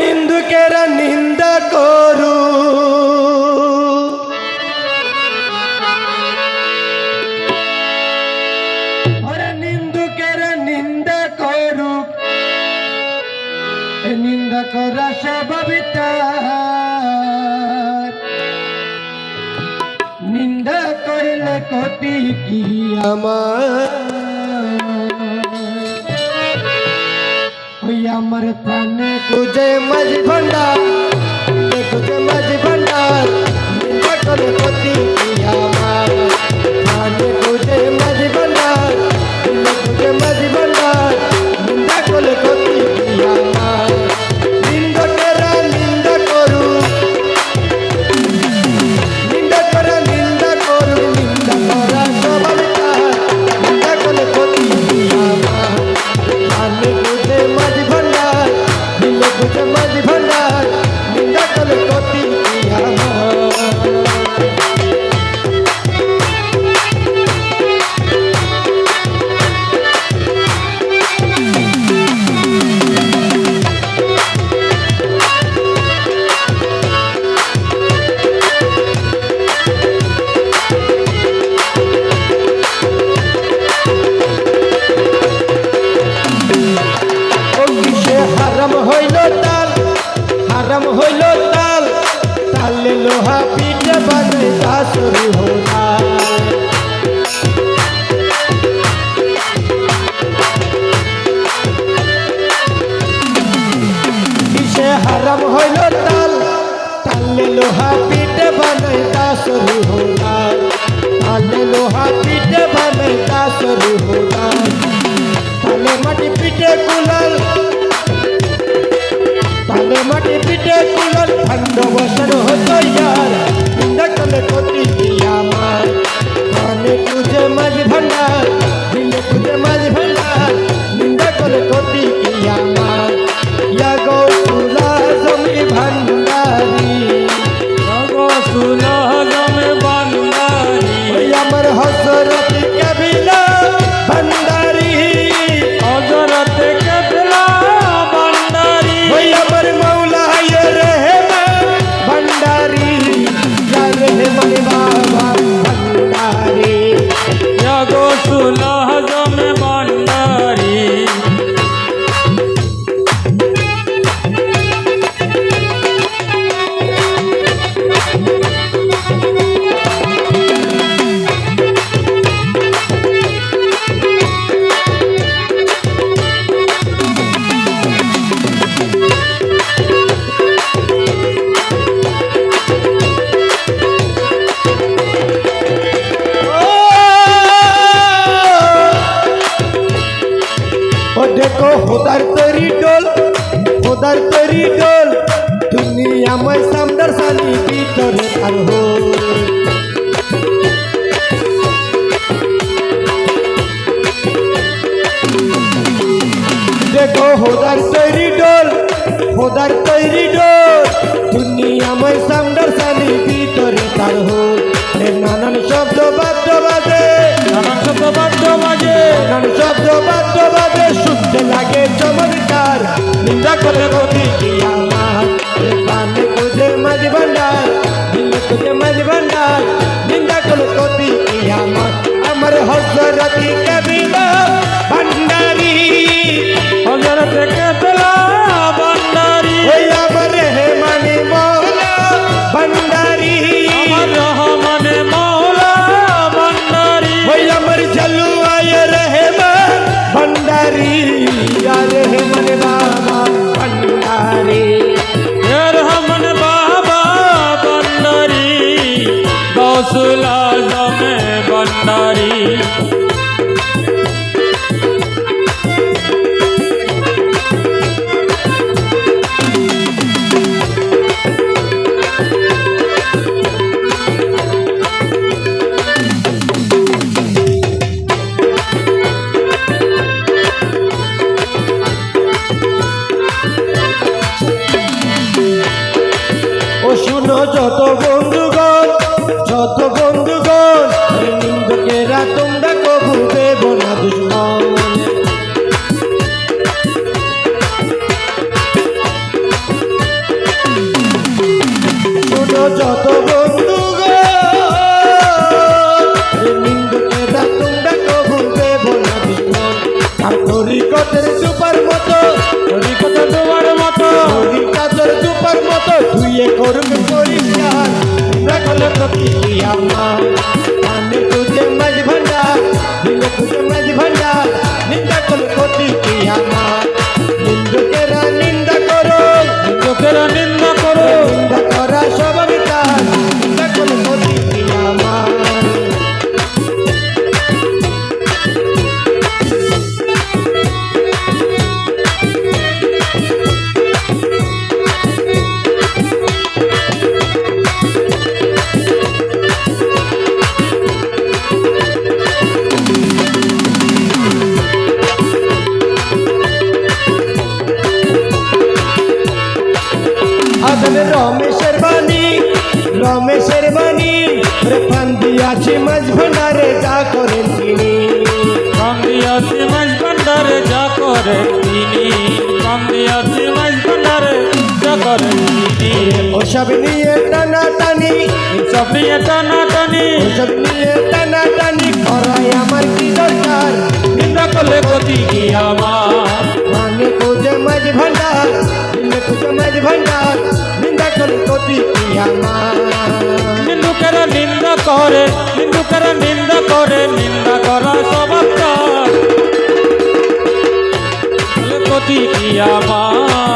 নিন্দুকেরা নিন্দা করু। নিন্দা করুক করিলে কতি কি আমার? ওই আমার প্রাণে খুঁজে মাঝি হইল তাল, তালে লোহা পিঠে বাজে শাশুড়ি হোলা কিসে হারাম হইল তাল, তালে লোহা পিঠে বানাই শাশুড়ি হোলা তালে লোহা পিঠে বানাই শাশুড়ি হোলা তালে মাটি পিঠে কুলাল মাটি পিঠে কুলাল সানি ভিতরে তার দেখো হোদার তৈরি ডোল হোদার তৈরি ডোল। দুনিয়া মই সামদার সানি ভিতরে তার হোল এ নানান শব্দ বাদ্য বাজে। নানান শব্দ বাদ্য বাজে। শুনতে লাগে চমৎকার। নিন্দা করে গতি ভান্ডার নিন্দা করে গতি কি আমার আমার হজরতি কবিলা ভান্ডারি যত বন্ধু গো। নিন্দুকেরা তোমরা কবু দেব না জীবন আর তরিকতের সুপার মতো তরিকত তোমার মতো, তরিকাতের সুপার মতো তুই করবি পরিষ্কার রাখলে প্রতিক্রিয়া আমার। মাঝ ভান্ডারে যা করেন তিনি। কান্দিয়াছি মাঝ ভান্ডারে যা করে তিনি। কান্দিয়াছি মাঝ ভান্ডারে যা করে তিনি। ওসব নিয়ে টানা টানি সব নিয়ে টানা টানি ওসব নিয়ে টানা টানি করাই আমার কি দরকার? নিন্দা করলে গতি কি আমার? মানে খুঁজে মাঝ ভান্ডার খুঁজে মাঝ ভান্ডার নিন্দা করে কতি কি আমার? নিন্দুকেরা নিন্দা করে নিন্দুকেরা নিন্দা করে নিন্দা করা স্বভাব তার। কি আমার